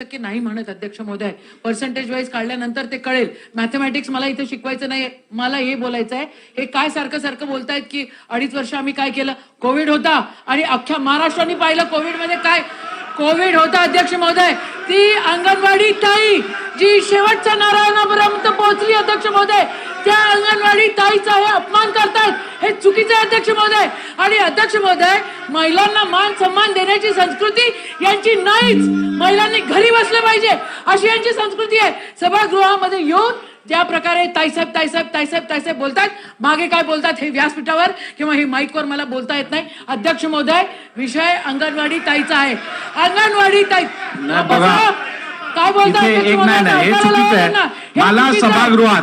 टक्के नाही म्हणत अध्यक्ष महोदय. पर्सेंटेज वाईज काढल्यानंतर ते कळेल. मॅथमॅटिक्स मला इथे शिकवायचं नाही मला हे बोलायचं आहे हे काय सारखं सारखं बोलतायत की अडीच वर्ष आम्ही काय केलं? कोविड होता. आणि अख्ख्या महाराष्ट्राने पाहिलं कोविडमध्ये काय? कोविड होता अध्यक्ष महोदय. ती अंगणवाडी ताई जी शेवटच्या नारायणापर्यंत पोहोचली अध्यक्ष महोदय. त्या अंगणवाडी ताईचा हे अपमान करता अध्यक्ष महोदय आणि अध्यक्ष महोदय महिलांना मान सन्मान देण्याची संस्कृती यांची नाहीच. महिलांनी घरी बसले पाहिजे अशी यांची संस्कृती आहे. सभागृहामध्ये येऊन ज्या प्रकारे ताईसाहेब ताईसाहेब ताईसाहेब ताईसाहेब बोलतात मागे काय बोलतात हे व्यासपीठावर किंवा हे माईकवर मला बोलता येत नाही. अध्यक्ष महोदय विषय अंगणवाडी ताईचा आहे. अंगणवाडी ताई काय हे हे मला. सभागृहात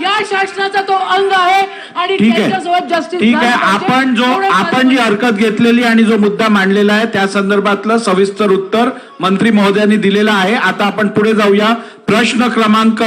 या शासनाचा तो अंग आहे आणि ठीक आहे. त्याच्यासोबत जस्टिस ठीक आहे. आपण जो आपण जी हरकत घेतलेली आणि जो मुद्दा मांडलेला आहे त्या संदर्भातलं सविस्तर उत्तर मंत्री महोदयांनी दिलेलं आहे. आता आपण पुढे जाऊया. प्रश्न क्रमांक